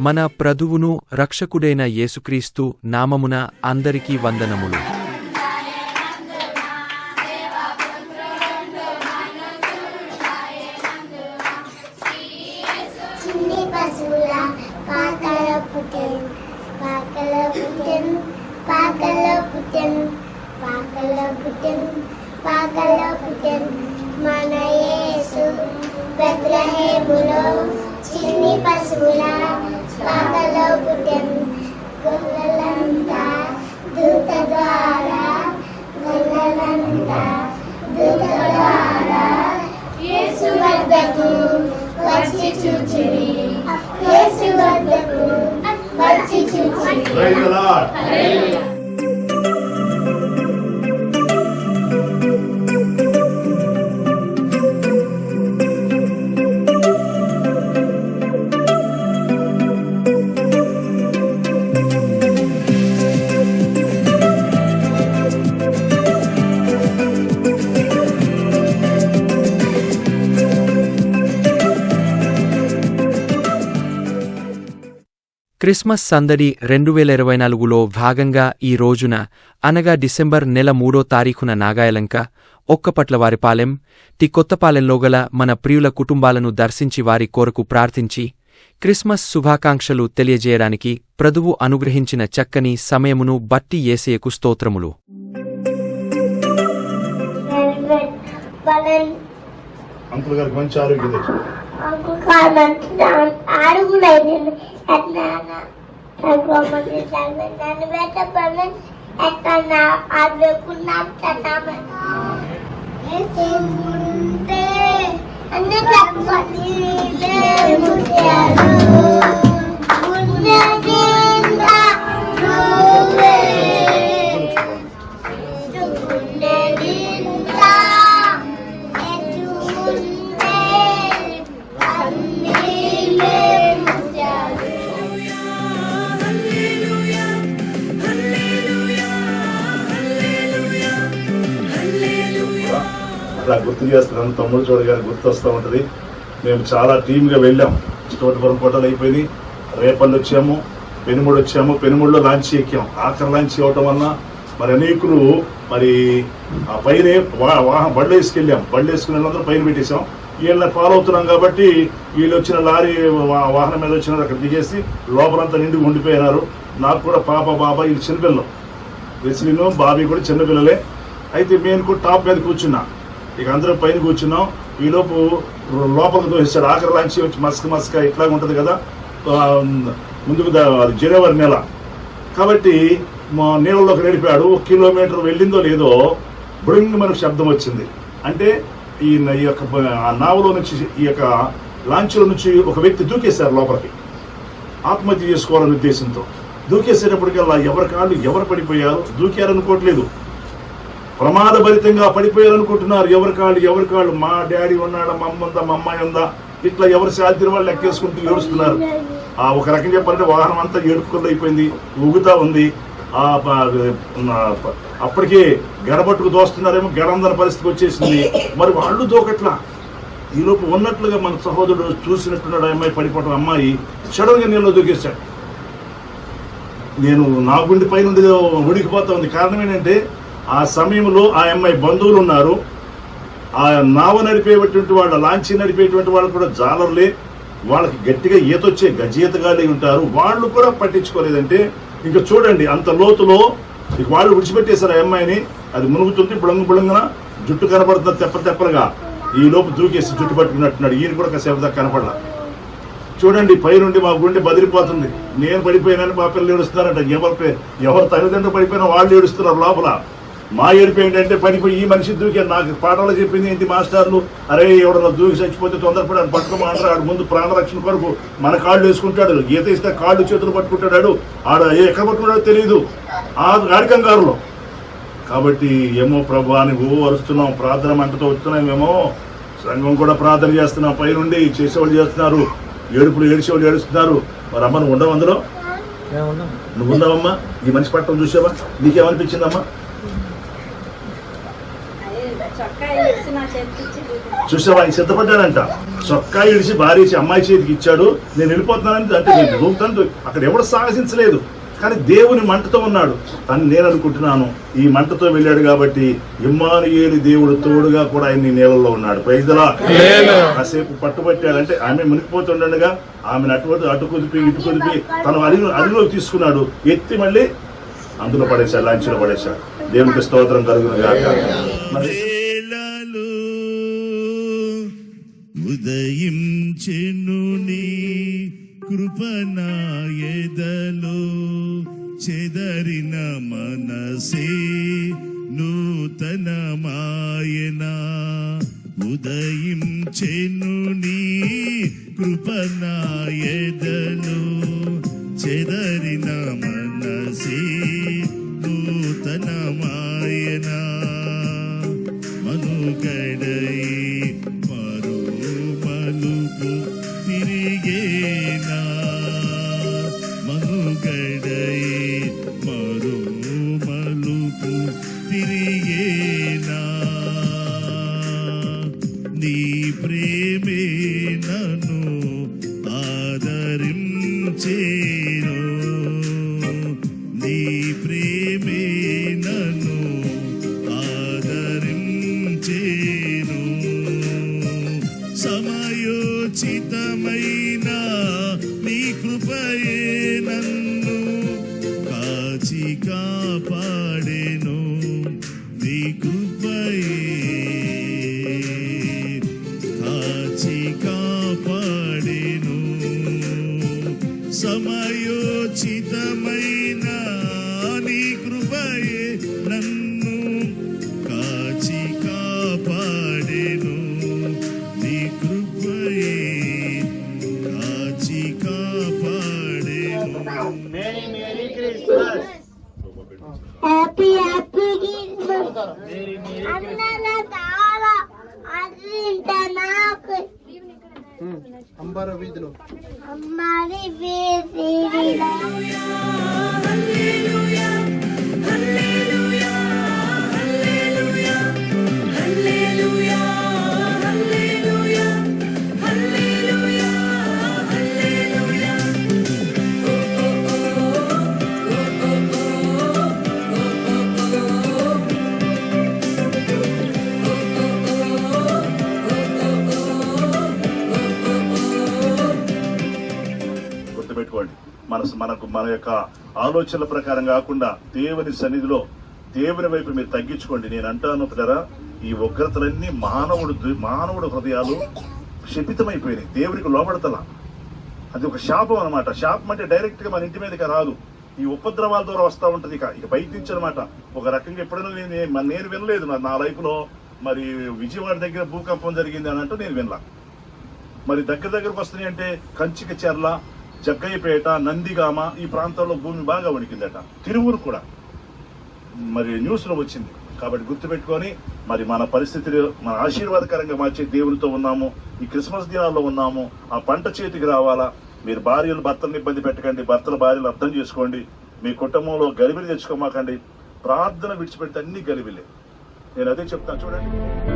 మన ప్రభువును రక్షకుడైన యేసుక్రీస్తు నామమున అందరికీ వందనములు. Praise the Lord. క్రిస్మస్ సందడి రెండు వేల ఇరవై నాలుగులో భాగంగా ఈ రోజున అనగా డిసెంబర్ నెల మూడో తారీఖున నాగాయలంక ఒక్కపట్ల వారిపాలెం టి కొత్తపాలెంలో గల మన ప్రియుల కుటుంబాలను దర్శించి వారి కొరకు ప్రార్థించి క్రిస్మస్ శుభాకాంక్షలు తెలియజేయడానికి ప్రభువు అనుగ్రహించిన చక్కని సమయమును బట్టి ఏసేయకు స్తోత్రములు. అంకుల్ గారికి మంచి ఆరోగ్యం తెచ్చు అంకు కాదంటే అడుగులేదు ఎట్లా నాకు మంది నన్ను పెట్టబడి ఎట్లా అడుగున్నాం ఉంటే అన్ని గుర్తు చేస్తున్నాను తమ్ముడు చూడగానే గుర్తు వస్తూ ఉంటుంది. మేము చాలా టీమ్గా వెళ్ళాం. చోటపురం కోటలు అయిపోయింది. రేపల్లి వచ్చాము పెనుముడు వచ్చాము. పెనుముడులో లాంచ్ ఎక్కాం. ఆఖరి లాంచ్ ఇవ్వటం వలన మరి అనేకులు మరి ఆ పైన వాహనం బళ్ళు వేసుకెళ్ళాం. బళ్ళు వేసుకుని వాళ్ళందరూ పైన పెట్టేశాం. వీళ్ళని ఫాలో అవుతున్నాం కాబట్టి వీళ్ళు వచ్చిన లారీ వాహనం మీద వచ్చిన అక్కడ దిగేసి లోపలంతా నిండి ఉండిపోయినారు. నాకు కూడా పాప బాబా వీళ్ళు చిన్నపిల్లలు. వెస్లిను బాబీ కూడా చిన్నపిల్లలే. అయితే నేను కూడా టాప్ మీద కూర్చున్నా. ఇక అందరం పైన కూర్చున్నాం. ఈలోపు లోపలికి తోసేసాడు ఆఖరి లాంచి వచ్చి మస్క మస్క ఇట్లా ఉంటుంది కదా. ముందుకు జనవరి నెల. కాబట్టి మా నీళ్ళలోకి నడిపాడు. ఒక కిలోమీటర్ వెళ్ళిందో లేదో బృంగ్ మనకు శబ్దం వచ్చింది. అంటే ఈ యొక్క నావలో నుంచి ఈ యొక్క లాంచ్లో నుంచి ఒక వ్యక్తి దూకేశారు లోపలికి. ఆత్మహత్య చేసుకోవాలనే ఉద్దేశంతో. దూకేసేటప్పటికల్లా ఎవరి కాళ్ళు ఎవరు పడిపోయారు? దూకారనుకోవట్లేదు. ప్రమాదభరితంగా పడిపోయారనుకుంటున్నారు. ఎవరి కాళ్ళు ఎవరి కాళ్ళు? మా డాడీ ఉన్నాడా మా అమ్మ ఉందా మా అమ్మాయి ఉందా? ఇట్లా ఎవరి సాధ్యం వాళ్ళు లెక్కేసుకుంటూ ఏడుస్తున్నారు. ఆ ఒక రకం చెప్పాలంటే వాహనం అంతా ఏడుపుకుండా అయిపోయింది ఊగుతా ఉంది. ఆ అప్పటికే గడబట్టుకు దోస్తున్నారేమో గడందన పరిస్థితికి వచ్చేసింది. మరి వాళ్ళు దూకట్లా? ఈలోపు ఉన్నట్లుగా మన సహోదరుడు చూసినట్టున్నాడు అమ్మాయి పడిపోవడం అమ్మాయి సడన్గా నీళ్ళు దూకేశాడు నేను నా గుండె పైన ఉంది ఉడికిపోతా ఉంది. కారణం ఏంటంటే ఆ సమయంలో ఆ అమ్మాయి బంధువులు ఉన్నారు. ఆ నావ నడిపేటువంటి వాళ్ళ లాంచీ నడిపేటువంటి వాళ్ళు కూడా జాలర్లే. వాళ్ళకి గట్టిగా ఈతొచ్చే గజీతగాలే ఉంటారు. వాళ్ళు కూడా పట్టించుకోలేదంటే ఇంకా చూడండి అంత లోతులో ఇక వాళ్ళు విడిచిపెట్టేశారు ఆ అమ్మాయిని. అది మునుగుతుంది బుళంగు బుళంగున జుట్టు కనపడుతుంది తెప్ప తెప్పలుగా. ఈ లోపు దూకేసి జుట్టు పట్టుకున్నట్టున్నాడు. ఈయన కూడా కాసేపు దాకా కనపడలా. చూడండి పైనుండి మా గుండె బదిలిపోతుంది. నేను పడిపోయినాను మా పిల్లలు ఏడుస్తున్నారంట. ఎవరి పే- తల్లిదండ్రులు పడిపోయినా వాళ్ళు ఏడుస్తున్నారు లోపల. మా ఏడుపు ఏంటంటే పడిపోయి ఈ మనిషి దూకే నాకు పాఠాలు చెప్పింది ఏంటి మాస్టర్లు? అరే ఎవడన్నా దూకి చచ్చిపోతే తొందరపడి ఆయన పట్టుకోమంటారు ఆడు ముందు ప్రాణరక్షణ కొరకు మన కాళ్ళు వేసుకుంటాడు. ఈత ఇస్తే కాళ్ళు చేతులు పట్టుకుంటాడు ఆడ. ఏ ఎక్కడ పట్టుకుంటాడో తెలియదు ఆ గాడికంగారులో కాబట్టి ఏమో ప్రభు అని ఓ అరుస్తున్నాం ప్రార్థన మంటతో వస్తున్నాం మేము సంఘం కూడా ప్రార్థన చేస్తున్నాం పైనుండి చేసేవాళ్ళు చేస్తున్నారు. ఏడుపులు ఏడిచేవాళ్ళు ఏడుస్తున్నారు. మరి అమ్మ నువ్వు ఉండవు అందులో? నువ్వు ఉన్నావమ్మా ఈ మనిషి పట్టం చూసావా? నీకేమనిపించిందమ్మా చొక్కా వేసి నా చేతికి ఇచ్చి చూసావా? ఆయన సిద్ధపడ్డాడంట చొక్కా ఇడిచి భార్య అమ్మాయి చేతికి ఇచ్చాడు. నేను వెళ్ళిపోతున్నానని అంటే నేను దూకుతాను అక్కడ ఎవడు సాహసించలేదు. కానీ దేవుని మంటతో ఉన్నాడు. అని నేను అనుకుంటున్నాను. ఈ మంటతో వెళ్ళాడు కాబట్టి ఇమ్మానుయేలి దేవుడు తోడుగా కూడా ఆయన నీళ్ళలో ఉన్నాడు. పైదలా కాసేపు పట్టుబట్టాడు అంటే ఆమె మునిగిపోతుండగా ఆమెను అటు అటు కుదిపి ఇటు కుదిపి తను అదిలో అదిలోకి తీసుకున్నాడు. ఎత్తి మళ్ళీ అందులో పడేశాడు లాంఛలో పడేశాడు. దేవునికి స్తోత్రం కలుగును గాక ఉదయించెను నీ కృపణాయదలో చెదరిన మనసే నూతనమాయనా. ఉదయించెను నీ కృపణాయదలో చెదరిన जी హ్యాపీ హ్యాపీ క్రిస్మస్ అన్నల చాలా అది నాకు అంబర వీధిలో అమ్మాది వేదిలో మనసు మనకు మన యొక్క ఆలోచనల ప్రకారం కాకుండా దేవుని సన్నిధిలో దేవుని వైపు మీరు తగ్గించుకోండి. నేను అంటాను పిల్లరా ఈ ఉగ్రతలన్నీ మానవుడు మానవుడు హృదయాలు క్షిపితమైపోయినాయి. దేవునికి లోపడతల అది ఒక శాపం అనమాట శాపం అంటే డైరెక్ట్గా మన ఇంటి మీదకి రాదు. ఈ ఉపద్రవాల ద్వారా వస్తూ ఉంటుంది ఇక. ఇక బయట నుంచి అనమాట ఒక రకంగా ఎప్పుడైనా నేను నేను వినలేదు. నా- నా లైఫ్లో మరి విజయవాడ దగ్గర భూకంపం జరిగింది అని అంటూ నేను వినలా. మరి దగ్గర దగ్గరకు వస్తున్నాయి అంటే కంచిక చెర్ల జగ్గయ్యపేట నందిగామ ఈ ప్రాంతాల్లో భూమి బాగా వణికిందట. తిరువురు కూడా. మరి న్యూస్లో వచ్చింది. కాబట్టి గుర్తుపెట్టుకొని మరి మన పరిస్థితిని మన ఆశీర్వాదకరంగా మార్చే దేవునితో ఉన్నాము. ఈ క్రిస్మస్ దినాల్లో ఉన్నాము. ఆ పంట చేతికి రావాలా? మీరు భార్యలు భర్తలను ఇబ్బంది పెట్టకండి. భర్తల భార్యలు అర్థం చేసుకోండి. మీ కుటుంబంలో గలిబిలు తెచ్చుకోమాకండి. ప్రార్థన విడిచిపెడితే అన్ని గలిబిలే. నేను అదే చెప్తాను. చూడండి.